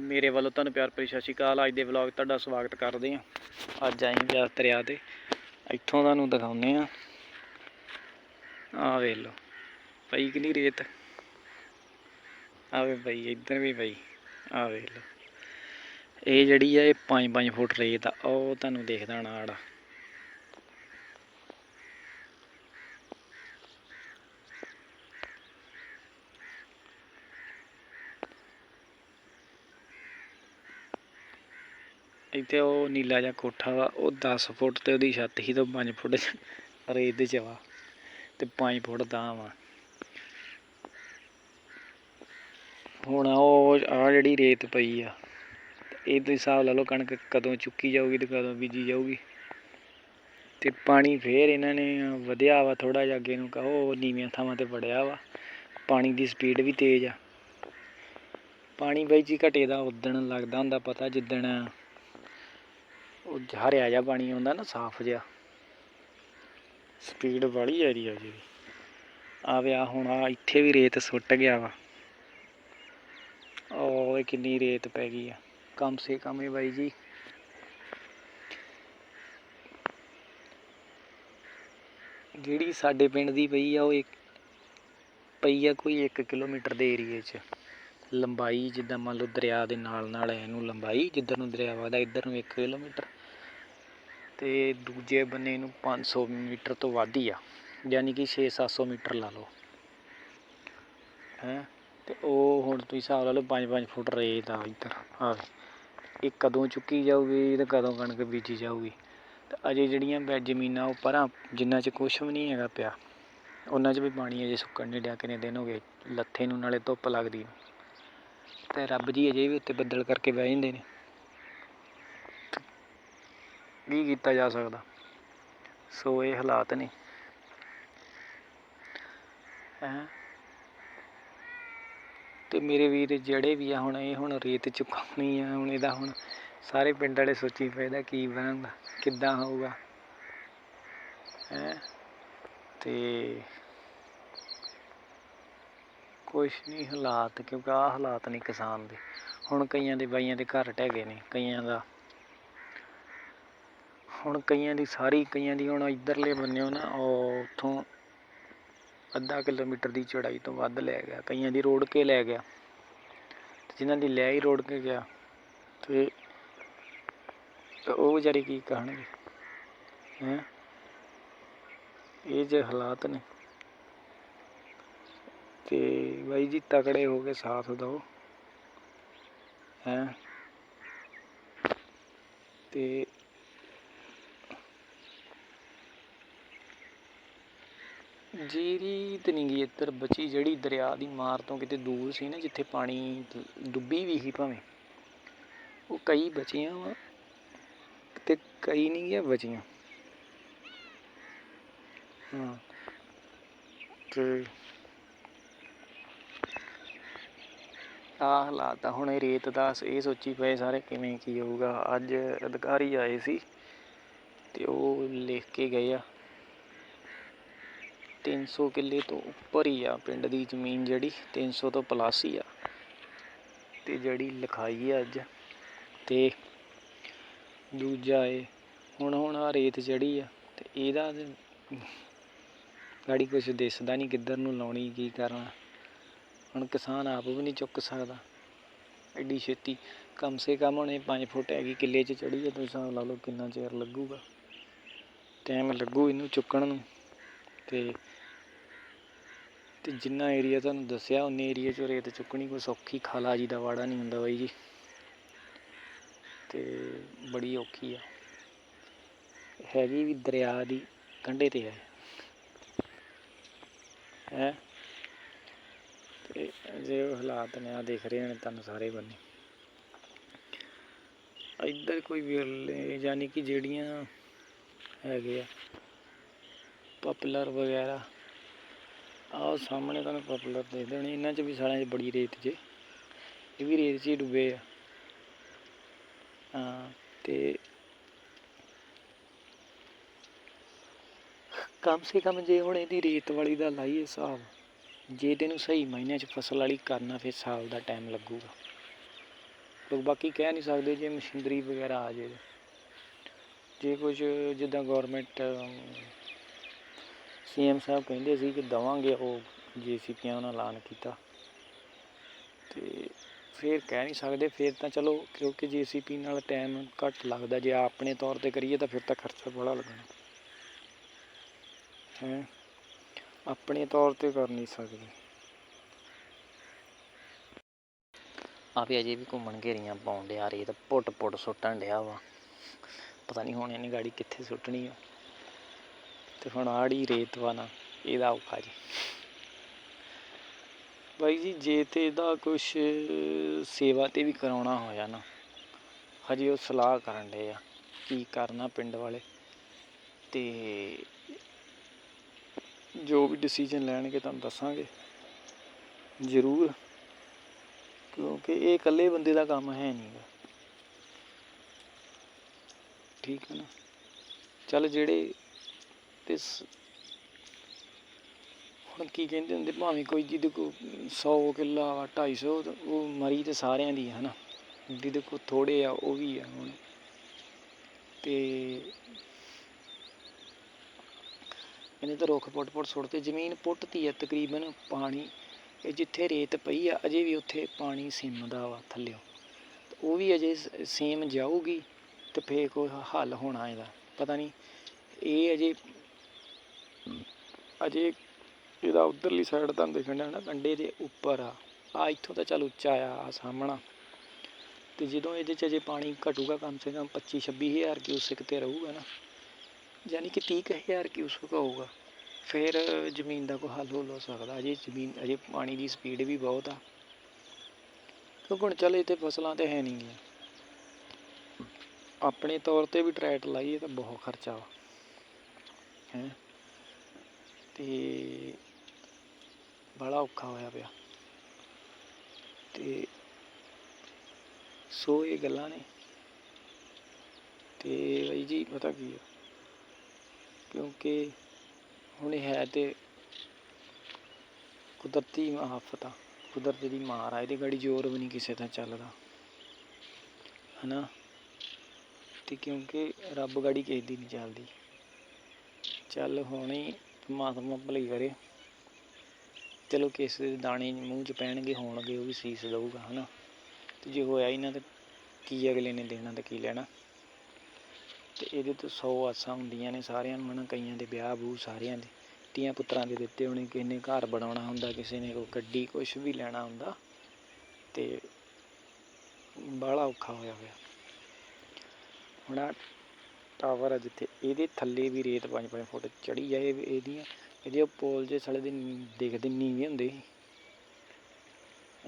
ਮੇਰੇ ਵੱਲੋਂ ਤੁਹਾਨੂੰ ਪਿਆਰ ਭਰੀ ਸਤਿ ਸ਼੍ਰੀ ਅਕਾਲ। ਅੱਜ ਦੇ ਵਲੌਗ ਤੁਹਾਡਾ ਸਵਾਗਤ ਕਰਦੇ ਹਾਂ। ਅੱਜ ਆਏ ਬਿਆਸ ਦਰਿਆ ਤੇ। ਇੱਥੋਂ ਤੁਹਾਨੂੰ ਦਿਖਾਉਂਦੇ ਆ ਆ ਵੇਖ ਲਓ, ਪਈ ਕਿੰਨੀ ਰੇਤ? ਆਵੇ ਬਈ, ਇੱਧਰ ਵੀ ਪਈ ਆ ਵੇਖ ਲਓ। ਇਹ ਜਿਹੜੀ ਆ, ਇਹ 5-5 ਫੁੱਟ ਰੇਤ ਆ, ਉਹ ਤੁਹਾਨੂੰ ਦੇਖਦਾ ਨਾਲ ਇੱਥੇ ਉਹ ਨੀਲਾ ਜਿਹਾ ਕੋਠਾ ਵਾ, ਉਹ 10 ਫੁੱਟ ਤੇ ਉਹਦੀ ਛੱਤ ਸੀ ਤੇ 5 ਫੁੱਟ ਰੇਤ ਦੇ ਚ ਵਾ ਤੇ 5 ਫੁੱਟ ਦਾ ਵਾ। ਹੁਣ ਉਹ ਆ ਜਿਹੜੀ ਰੇਤ ਪਈ ਆ, ਇਹ ਤੁਸੀਂ ਹਿਸਾਬ ਲਾ ਲਓ ਕਣਕ ਕਦੋਂ ਚੁੱਕੀ ਜਾਊਗੀ ਤੇ ਕਦੋਂ ਬੀਜੀ ਜਾਊਗੀ। ਤੇ ਪਾਣੀ ਫੇਰ ਇਹਨਾਂ ਨੇ ਵਧਿਆ ਵਾ ਥੋੜਾ ਜਿਹਾ, ਅੱਗੇ ਨੂੰ ਕਹੋ ਨੀਵੀਆਂ ਥਾਵਾਂ ਤੇ ਵੜਿਆ ਵਾ। ਪਾਣੀ ਦੀ ਸਪੀਡ ਵੀ ਤੇਜ਼ ਆ। ਪਾਣੀ ਬਾਈ ਜੀ ਘਟੇ ਦਾ ਉਦਣ ਲੱਗਦਾ ਹੁੰਦਾ, ਪਤਾ ਜਿੱਦਣ ਉਹ ਹਰਿਆ ਜਿਹਾ ਪਾਣੀ ਆਉਂਦਾ ਨਾ, ਸਾਫ਼ ਜਿਹਾ। ਸਪੀਡ ਵਾਲੀ ਏਰੀਆ ਜੀ ਆ ਵਿਆ ਹੁਣ ਆ ਇੱਥੇ ਵੀ ਰੇਤ ਸੁੱਟ ਗਿਆ ਵਾ। ਉਹ ਕਿੰਨੀ ਰੇਤ ਪੈ ਗਈ ਆ। ਕਮ ਸੇ ਕਮ ਇਹ ਬਾਈ ਜੀ। ਜਿਹੜੀ ਸਾਡੇ ਪਿੰਡ ਦੀ ਪਈ ਆ, ਉਹ ਇੱਕ ਪਈ ਆ ਕੋਈ 1 ਕਿਲੋਮੀਟਰ ਦੇ ਏਰੀਏ 'ਚ। ਲੰਬਾਈ, ਜਿੱਦਾਂ ਮੰਨ ਲਓ ਦਰਿਆ ਦੇ ਨਾਲ ਨਾਲ ਇਹਨੂੰ ਲੰਬਾਈ, ਜਿੱਧਰ ਨੂੰ ਦਰਿਆ ਵਗਦਾ ਇੱਧਰ ਨੂੰ 1 ਕਿਲੋਮੀਟਰ। ਤੇ ਦੂਜੇ ਬੰਨੇ ਨੂੰ 500 ਮੀਟਰ ਤੋਂ ਵੱਧ ਹੀ ਆ। ਯਾਨੀ ਕਿ 6-700 ਮੀਟਰ ਲਾ ਲਓ। ਹੈ? ਤੇ ਉਹ ਹੁਣ ਤੁਸੀਂ ਹਿਸਾਬ ਲਾ ਲਓ 5-5 ਫੁੱਟ ਰੇਤ ਆ ਇੱਧਰ। ਆ ਇਹ ਕਦੋਂ ਚੁੱਕੀ ਜਾਊਗੀ? ਤੇ ਕਦੋਂ ਕਣਕ ਬੀਜੀ ਜਾਊਗੀ? ਤੇ ਅਜੇ ਜਿਹੜੀਆਂ ਵੈ ਜ਼ਮੀਨਾਂ ਉਹ ਪਰਾਂ, ਜਿੰਨਾ ਚ ਕੁਝ ਵੀ ਨਹੀਂ ਹੈਗਾ ਪਿਆ, ਉਹਨਾਂ 'ਚ ਵੀ ਪਾਣੀ ਅਜੇ ਸੁੱਕਣ ਨਹੀਂ ਡਿਆ, ਕਿੰਨੇ ਦਿਨ ਹੋ ਗਏ, ਲੱਥੇ ਨੂੰ ਨਾਲੇ ਧੁੱਪ ਲੱਗਦੀ ਤੇ ਰੱਬ ਜੀ ਅਜੇ ਵੀ ਉੱਤੇ ਬੱਦਲ ਕਰਕੇ ਬਹਿ ਜਾਂਦੇ ਨੇ। ਕੀ ਕੀਤਾ ਜਾ ਸਕਦਾ? ਸੋ ਇਹ ਹਾਲਾਤ ਨੇ। ਹੈਂ? ਤੇ ਮੇਰੇ ਵੀਰ ਜਿਹੜੇ ਵੀ ਆ ਹੁਣ, ਇਹ ਹੁਣ ਰੇਤ ਚੁਕਾਉਣੀ ਆ, ਹੁਣ ਇਹਦਾ ਹੁਣ ਸਾਰੇ ਪਿੰਡ ਵਾਲੇ ਸੋਚੀ ਪਏ ਦਾ ਕੀ ਬਣੂਗਾ, ਕਿੱਦਾਂ ਹੋਊਗਾ। ਹੈ? ਤੇ ਕੁਛ ਨਹੀਂ ਹਾਲਾਤ, ਕਿਉਂਕਿ ਆਹ ਹਾਲਾਤ ਨੇ ਕਿਸਾਨ ਦੇ। ਹੁਣ ਕਈਆਂ ਦੇ ਬਾਈਆਂ ਦੇ ਘਰ ਢਹਿ ਗਏ ਨੇ, ਕਈਆਂ ਦਾ। ਹੁਣ ਕਈਆਂ ਦੀ ਸਾਰੀ, ਕਈਆਂ ਦੀ ਹੁਣ ਇਧਰਲੇ ਬੰਨਿਓ ਨਾ, ਉਹ ਉਥੋਂ ਅੱਧਾ ਕਿਲੋਮੀਟਰ ਦੀ ਚੜਾਈ ਤੋਂ ਵੱਧ ਲੈ ਗਿਆ, ਕਈਆਂ ਦੀ ਰੋੜ ਕੇ ਲੈ ਗਿਆ। ਤੇ ਜਿਨ੍ਹਾਂ ਦੀ ਲੈ ਹੀ ਰੋੜ ਕੇ ਗਿਆ, ਤੇ ਉਹ ਵਿਚਾਰੇ ਕੀ ਕਹਿਣਗੇ? ਹੈ? ਇਹ ਜੇ ਹਾਲਾਤ ਨੇ। ਤੇ ਬਾਈ ਜੀ ਤਕੜੇ ਹੋ ਕੇ ਸਾਥ ਦਿਓ। ਹੈ? ਤੇ ਜੀਰੀ ਤੇ ਨਹੀਂ ਗਈ ਇੱਧਰ ਬਚੀ ਜਿਹੜੀ ਦਰਿਆ ਦੀ ਮਾਰ ਤੋਂ ਕਿਤੇ ਦੂਰ ਸੀ ਨਾ, ਜਿੱਥੇ ਪਾਣੀ ਡੁੱਬੀ ਵੀ ਸੀ ਭਾਵੇਂ। ਉਹ ਕਈ ਬਚੀਆਂ ਵਾ ਤੇ ਕਈ ਨਹੀਂ ਗਿਆ ਬਚੀਆਂ। ਹਾਂ। ਤੇ ਆਹ ਹਾਲਾਤ ਆ ਹੁਣ ਇਹ ਰੇਤ ਦਾ ਇਹ ਸੋਚੀ ਪਏ ਸਾਰੇ ਕਿਵੇਂ ਕੀ ਹੋਊਗਾ। ਅੱਜ ਅਧਿਕਾਰੀ ਆਏ ਸੀ ਤੇ ਉਹ ਲਿਖ ਕੇ ਗਏ ਆ 300 ਕਿੱਲੇ ਤੋਂ ਉੱਪਰ ਹੀ ਆ ਪਿੰਡ ਦੀ ਜ਼ਮੀਨ ਜਿਹੜੀ 300 ਤੋਂ ਪਲੱਸ ਹੀ ਆ। ਤੇ ਜਿਹੜੀ ਲਿਖਾਈ ਆ ਅੱਜ ਤੇ ਦੂਜਾ ਏ, ਹੁਣ ਹੁਣ ਆ ਰੇਤ ਚੜੀ ਆ ਤੇ ਇਹਦਾ ਗਾੜੀ ਕੁਛ ਦਿਸਦਾ ਨਹੀਂ ਕਿੱਧਰ ਨੂੰ ਲਾਉਣੀ, ਕੀ ਕਰਨਾ। ਹੁਣ ਕਿਸਾਨ ਆਪ ਵੀ ਨਹੀਂ ਚੁੱਕ ਸਕਦਾ। ਐਡੀ ਛੇਤੀ ਕਮ ਸੇ ਕਮ ਹੁਣ ਇਹ 5 ਫੁੱਟ ਹੈਗੀ ਕਿੱਲੇ 'ਚ ਚੜੀ ਆ, ਤੁਸੀਂ ਹਿਸਾਬ ਲਾ ਲਓ ਕਿੰਨਾ ਚਿਰ ਲੱਗੂਗਾ। ਟਾਈਮ ਲੱਗੂ ਇਹਨੂੰ ਚੁੱਕਣ ਨੂੰ। ਤੇ ਤੇ ਜਿੰਨਾ ਏਰੀਆ ਤੁਹਾਨੂੰ ਦੱਸਿਆ ਉਨੇ ਏਰੀਆ 'ਚੋਂ ਰੇਤ ਚੁੱਕਣੀ, ਕੋਈ ਸੌਖੀ ਖਾਲਾ ਜੀ ਦਾ ਵਾੜਾ ਨਹੀਂ ਹੁੰਦਾ ਬਾਈ ਜੀ। ਤੇ ਬੜੀ ਔਖੀ ਆ। ਹੈਗੀ ਵੀ ਦਰਿਆ ਦੀ ਕੰਢੇ ਤੇ ਹੈ। ਹੈ? ਤੇ ਉਹ ਹਾਲਾਤ ਨੇ ਆ ਦੇਖ ਰਹੇ ਨੇ, ਤੁਹਾਨੂੰ ਸਾਰੇ ਬੰਨੇ। ਇੱਧਰ ਕੋਈ ਵਿਰਲੇ, ਯਾਨੀ ਕਿ ਜਿਹੜੀਆਂ ਹੈਗੇ ਆ ਪਪੂਲਰ ਵਗੈਰਾ, ਆਹ ਸਾਹਮਣੇ ਤੁਹਾਨੂੰ ਪਪੂਲਰ ਦੇ ਦੇਣੇ। ਇਹਨਾਂ 'ਚ ਵੀ ਸਾਰਿਆਂ 'ਚ ਬੜੀ ਰੇਤ ਜੇ। ਇਹ ਵੀ ਰੇਤ 'ਚ ਹੀ ਡੁੱਬੇ ਆ। ਹਾਂ, ਤੇ ਕਮ ਸੇ ਕਮ ਜੇ ਹੁਣ ਇਹਦੀ ਰੇਤ ਵਾਲੀ ਦਾ ਲਾਈਏ ਹਿਸਾਬ। ਜੇ ਤੈਨੂੰ ਸਹੀ ਮਾਇਨਿਆਂ 'ਚ ਫਸਲ ਵਾਲੀ ਕਰਨਾ, ਫਿਰ ਸਾਲ ਦਾ ਟਾਈਮ ਲੱਗੂਗਾ। ਲੋਕ ਬਾਕੀ ਕਹਿ ਨਹੀਂ ਸਕਦੇ ਜੇ ਮਸ਼ੀਨਰੀ ਵਗੈਰਾ ਆ ਜੇ ਜੇ ਕੁਝ ਜਿੱਦਾਂ ਗਵਰਨਮੈਂਟ ਸੀਐਮ ਸਾਹਿਬ ਕਹਿੰਦੇ ਸੀ ਕਿ ਦਵਾਂਗੇ ਉਹ ਜੀਸੀਪੀਆਂ ਉਹਨਾਂ ਐਲਾਨ ਕੀਤਾ। ਤੇ ਫਿਰ ਕਹਿ ਨਹੀਂ ਸਕਦੇ, ਫਿਰ ਤਾਂ ਚਲੋ ਕਿਉਂਕਿ ਜੀਸੀਪੀ ਨਾਲ ਟਾਈਮ ਘੱਟ ਲੱਗਦਾ। ਜੇ ਆਪਣੇ ਤੌਰ ਤੇ ਕਰੀਏ ਤਾਂ ਫਿਰ ਤਾਂ ਖਰਚਾ ਬੜਾ ਲੱਗਣਾ। ਹੈ? ਆਪਣੇ ਤੌਰ ਤੇ ਕਰ ਨਹੀਂ ਸਕਦੇ। ਆਪੇ ਅਜੇ ਵੀ ਘੁੰਮਣ ਘੇਰੀਆਂ ਪਾਉਣ ਡਿਆ ਰੇਤ ਪੁੱਟ ਪੁੱਟ ਸੁੱਟਣ ਡਿਆ ਵਾ। ਪਤਾ ਨਹੀਂ ਹੁਣ ਇਹਨੇ ਗਾੜੀ ਕਿੱਥੇ ਸੁੱਟਣੀ ਆ। ਤੇ ਹੁਣ ਆੜੀ ਰੇਤ ਵਾ ਨਾ ਇਹਦਾ ਔਖਾ ਜੀ। ਬਾਈ ਜੀ ਜੇ ਤੇ ਇਹਦਾ ਕੁਝ ਸੇਵਾ ਤੇ ਵੀ ਕਰਾਉਣਾ ਹੋਇਆ ਨਾ ਹਜੇ ਉਹ ਸਲਾਹ ਕਰਨ ਡੇ ਆ ਕੀ ਕਰਨਾ ਪਿੰਡ ਵਾਲੇ। ਤੇ ਜੋ ਵੀ ਡਿਸੀਜਨ ਲੈਣਗੇ ਤੁਹਾਨੂੰ ਦੱਸਾਂਗੇ। ਜ਼ਰੂਰ, ਕਿਉਂਕਿ ਇਹ ਇਕੱਲੇ ਬੰਦੇ ਦਾ ਕੰਮ ਹੈ ਨਹੀਂਗਾ ਠੀਕ ਹੈ ਨਾ? ਚੱਲ ਜਿਹੜੇ ਤੇ ਹੁਣ ਕੀ ਕਹਿੰਦੇ ਹੁੰਦੇ, ਭਾਵੇਂ ਕੋਈ ਜਿਹਦੇ ਕੋ 100 ਕਿੱਲਾ ਵਾ 250 ਤੇ ਉਹ ਮਰੀ ਤੇ ਸਾਰਿਆਂ ਦੀ ਹੈ ਨਾ ਜਿਹਦੇ ਕੋ ਥੋੜੇ ਆ, ਉਹ ਵੀ ਆ ਹੁਣ। ਤੇ ਇਹਨੇ ਤਾਂ ਰੁੱਖ ਪੁੱਟ ਪੁੱਟ ਸੁੱਟਤੇ, ਜ਼ਮੀਨ ਪੁੱਟਤੀ ਆ ਤਕਰੀਬਨ ਪਾਣੀ, ਇਹ ਜਿੱਥੇ ਰੇਤ ਪਈ ਆ, ਅਜੇ ਵੀ ਉੱਥੇ ਪਾਣੀ ਸਿੰਮਦਾ ਵਾ ਥੱਲਿਓ। ਉਹ ਵੀ ਅਜੇ ਸ- ਸੇਮ ਜਾਊਗੀ ਤੇ ਫੇਰ ਕੋਈ ਹੱਲ ਹੋਣਾ ਇਹਦਾ, ਪਤਾ ਨਹੀਂ, ਇਹ ਅਜੇ ਅਜੇ ਇਹਦਾ ਉਧਰਲੀ ਸਾਈਡ ਤੁਹਾਨੂੰ ਦਿਖਣ ਡਿਆ ਨਾ ਕੰਡੇ ਦੇ ਉੱਪਰ ਆ। ਆ ਇੱਥੋਂ ਤਾਂ ਚੱਲ ਉੱਚਾ ਆ ਆ ਸਾਹਮਣਾ। ਤੇ ਜਦੋਂ ਇਹਦੇ ਚ ਅਜੇ ਪਾਣੀ ਘਟੂਗਾ, ਕਮ ਸੇ ਕਮ 25 26000 ਕਿਊਸਿਕ ਤੇ ਰਹੂਗਾ ਨਾ। ਯਾਨੀ ਕਿ 30000 ਕਿਊਸਿਕ ਹੋਊਗਾ। ਫਿਰ ਜ਼ਮੀਨ ਦਾ ਕੋਈ ਹੱਲ ਹੁੱਲ ਹੋ ਸਕਦਾ। ਅਜੇ ਜ਼ਮੀਨ, ਅਜੇ ਪਾਣੀ ਦੀ ਸਪੀਡ ਵੀ ਬਹੁਤ ਆ। ਕਿਉਂਕਿ ਹੁਣ ਚੱਲ ਇੱਥੇ ਫਸਲਾਂ ਤੇ ਹੈ ਨਹੀਂ ਗੀਆਂ। ਆਪਣੇ ਤੌਰ ਤੇ ਵੀ ਟਰੈਟ ਲਾਈਏ ਤਾਂ ਬਹੁਤ ਖਰਚਾ ਵਾ। ਹੈ? ਤੇ ਬੜਾ ਔਖਾ ਹੋਇਆ ਪਿਆ। ਤੇ ਸੋ ਇਹ ਗੱਲਾਂ ਨੇ। ਤੇ ਬਾਈ ਜੀ, ਪਤਾ ਕੀ ਆ? ਕਿਉਂਕਿ ਹੁਣ ਇਹ ਹੈ ਤੇ ਕੁਦਰਤੀ ਆਫਤ ਆ ਕੁਦਰਤ ਦੀ ਮਾਰ ਆ, ਇਹਦੇ ਗਾੜੀ ਜ਼ੋਰ ਵੀ ਨਹੀਂ ਕਿਸੇ ਦਾ ਚੱਲਦਾ। ਹਨਾ? ਤੇ ਕਿਉਂਕਿ ਰੱਬ ਗਾੜੀ ਕਿਸੇ ਦੀ ਨਹੀਂ ਚੱਲਦੀ। ਚੱਲ ਹੁਣੇ ਪਰਮਾਤਮਾ ਭਲੀ ਕਰੇ। ਚਲੋ ਕਿਸੇ ਦੇ ਦਾਣੇ ਮੂੰਹ 'ਚ ਪੈਣਗੇ, ਹੋਣਗੇ, ਉਹ ਵੀ ਸੀਸ ਦਊਗਾ, ਹਨਾ? ਤੇ ਜੇ ਹੋਇਆ ਹੀ ਨਾ ਤੇ ਕੀ ਅਗਲੇ ਨੇ ਦੇਣਾ ਤੇ ਕੀ ਲੈਣਾ? ਤੇ ਇਹਦੇ ਤੋਂ 100 ਆਸਾਂ ਹੁੰਦੀਆਂ ਨੇ ਸਾਰਿਆਂ ਨੂੰ, ਹਨਾ? ਕਈਆਂ ਦੇ ਵਿਆਹ ਬੂ ਸਾਰਿਆਂ ਦੇ। ਧੀਆਂ ਪੁੱਤਰਾਂ ਦੇ ਦਿੱਤੇ ਹੋਣੇ, ਕਿਸੇ ਨੇ ਘਰ ਬਣਾਉਣਾ ਹੁੰਦਾ, ਕਿਸੇ ਨੇ ਕੋਈ ਗੱਡੀ ਕੁਝ ਵੀ ਲੈਣਾ ਹੁੰਦਾ। ਤੇ ਬਾਹਲਾ ਔਖਾ ਹੋਇਆ ਹੋਇਆ। ਹੁਣ ਆਹ ਟਾਵਰ ਆ ਜਿੱਥੇ, ਇਹਦੇ ਥੱਲੇ ਵੀ ਰੇਤ 5-5 ਫੁੱਟ ਚੜੀ ਜਾਏ ਇਹਦੀਆਂ। ਇਹਦੇ ਪੋਲ ਜੇ ਸੜੇ ਦੇ ਨੀ- ਨੀਵੇਂ ਹੁੰਦੇ। ਸੀ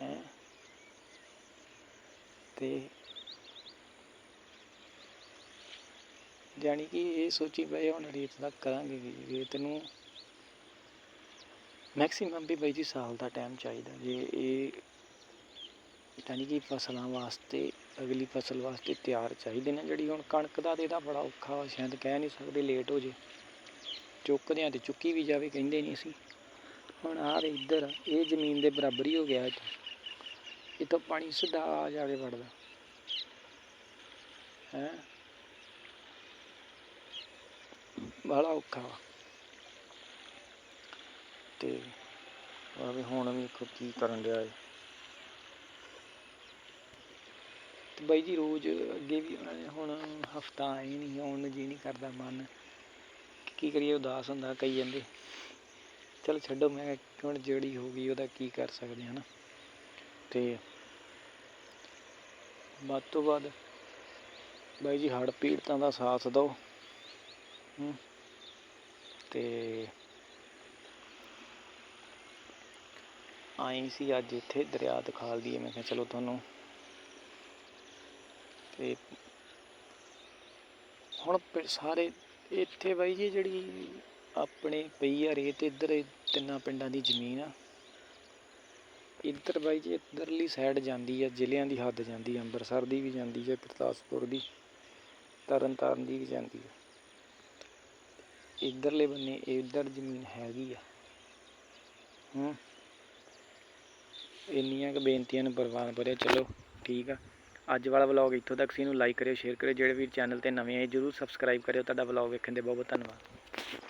ਹੈਂ? ਤੇ ਜਾਣੀ ਕਿ ਇਹ ਸੋਚੀ ਪਏ ਹੁਣ ਰੇਤ ਦਾ ਕਰਾਂਗੇ ਵੀ ਰੇਤ ਨੂੰ ਮੈਕਸਿਮਮ ਵੀ ਬਾਈ ਜੀ ਸਾਲ ਦਾ ਟਾਈਮ ਚਾਹੀਦਾ। ਜੇ ਇਹ ਜਾਣੀ ਕਿ ਫਸਲਾਂ ਵਾਸਤੇ ਅਗਲੀ ਫਸਲ ਵਾਸਤੇ ਤਿਆਰ ਚਾਹੀਦੇ ਨੇ ਜਿਹੜੀ ਹੁਣ ਕਣਕ ਦਾ ਤੇ ਇਹਦਾ ਬੜਾ ਔਖਾ ਵਾ, ਸ਼ਾਇਦ ਕਹਿ ਨਹੀਂ ਸਕਦੇ ਲੇਟ ਹੋ ਜੇ। ਚੁੱਕਦਿਆਂ ਤੇ ਚੁੱਕੀ ਵੀ ਜਾਵੇ ਕਹਿੰਦੇ ਨਹੀਂ ਸੀ ਹੁਣ ਆਹ ਇੱਧਰ ਇਹ ਜ਼ਮੀਨ ਦੇ ਬਰਾਬਰ ਹੀ ਹੋ ਗਿਆ ਇਹ ਇਹ ਤਾਂ ਪਾਣੀ ਸਿੱਧਾ ਆ ਜਾ ਕੇ ਵੜਦਾ। ਹੈ? ਬੜਾ ਔਖਾ ਵਾ। ਤੇ ਆਵੇ ਹੁਣ ਵੀ ਵੇਖੋ ਕੀ ਕਰਨ ਡਿਆ ਏ। ਤੇ ਬਾਈ ਜੀ ਰੋਜ਼ ਅੱਗੇ ਵੀ ਉਹਨਾਂ ਨੇ ਹੁਣ ਹਫਤਾ ਆਏ ਨਹੀਂ ਆਉਣ ਨੂੰ ਜੀ ਨਹੀਂ ਕਰਦਾ ਮਨ। ਕੀ ਕਰੀਏ, ਉਦਾਸ ਹੁੰਦਾ ਕਈ ਜਾਂਦੇ। ਚਲ ਛੱਡੋ, ਮੈਂ ਹੁਣ ਜਿਹੜੀ ਹੋ ਗਈ ਉਹਦਾ ਕੀ ਕਰ ਸਕਦੇ ਹਾਂ ਨਾ ਤੇ ਵੱਧ ਤੋਂ ਵੱਧ ਬਾਈ ਜੀ ਹੜ੍ਹ ਪੀੜਤਾਂ ਦਾ ਸਾਥ ਦਿਓ। ਹੂੰ। ਤੇ ਆਈ ਸੀ ਅੱਜ ਇੱਥੇ ਦਰਿਆ ਦਿਖਾਲ ਦੀ, ਮੈਂ ਕਿਹਾ ਚਲੋ ਤੁਹਾਨੂੰ ਤੇ ਹੁਣ ਪਿ- ਸਾਰੇ ਇੱਥੇ ਬਾਈ ਜੀ ਜਿਹੜੀ ਆਪਣੇ ਪਈ ਆ ਰੇਤ, ਇੱਧਰ ਤਿੰਨਾਂ ਪਿੰਡਾਂ ਦੀ ਜ਼ਮੀਨ ਆ। ਇੱਧਰ ਬਾਈ ਜੀ ਇੱਧਰਲੀ ਸਾਈਡ ਜਾਂਦੀ ਆ, ਜ਼ਿਲ੍ਹਿਆਂ ਦੀ ਹੱਦ ਜਾਂਦੀ ਆ ਅੰਮ੍ਰਿਤਸਰ ਦੀ ਵੀ ਜਾਂਦੀ ਆ, ਗੁਰਦਾਸਪੁਰ ਦੀ ਤਰਨ ਤਾਰਨ ਦੀ ਵੀ ਜਾਂਦੀ ਆ। ਇੱਧਰਲੇ ਬੰਨੇ ਇੱਧਰ ਜ਼ਮੀਨ ਹੈਗੀ ਆ। ਹੂੰ। ਇੰਨੀਆਂ ਕੁ ਬੇਨਤੀਆਂ ਨੂੰ ਪ੍ਰਵਾਨ ਭਰਿਆ ਚਲੋ ਠੀਕ ਆ। ਅੱਜ ਵਾਲਾ ਵਲੌਗ ਇੱਥੋਂ ਤੱਕ ਸੀ, ਇਹਨੂੰ ਲਾਈਕ ਕਰਿਓ ਸ਼ੇਅਰ ਕਰਿਓ, ਜਿਹੜੇ ਵੀ ਚੈਨਲ ਤੇ ਨਵੇਂ ਆਏ, ਜਰੂਰ ਸਬਸਕ੍ਰਾਈਬ ਕਰਿਓ। ਤੁਹਾਡਾ ਵਲੌਗ ਵੇਖਣ ਦੇ ਬਹੁਤ ਬਹੁਤ ਧੰਨਵਾਦ।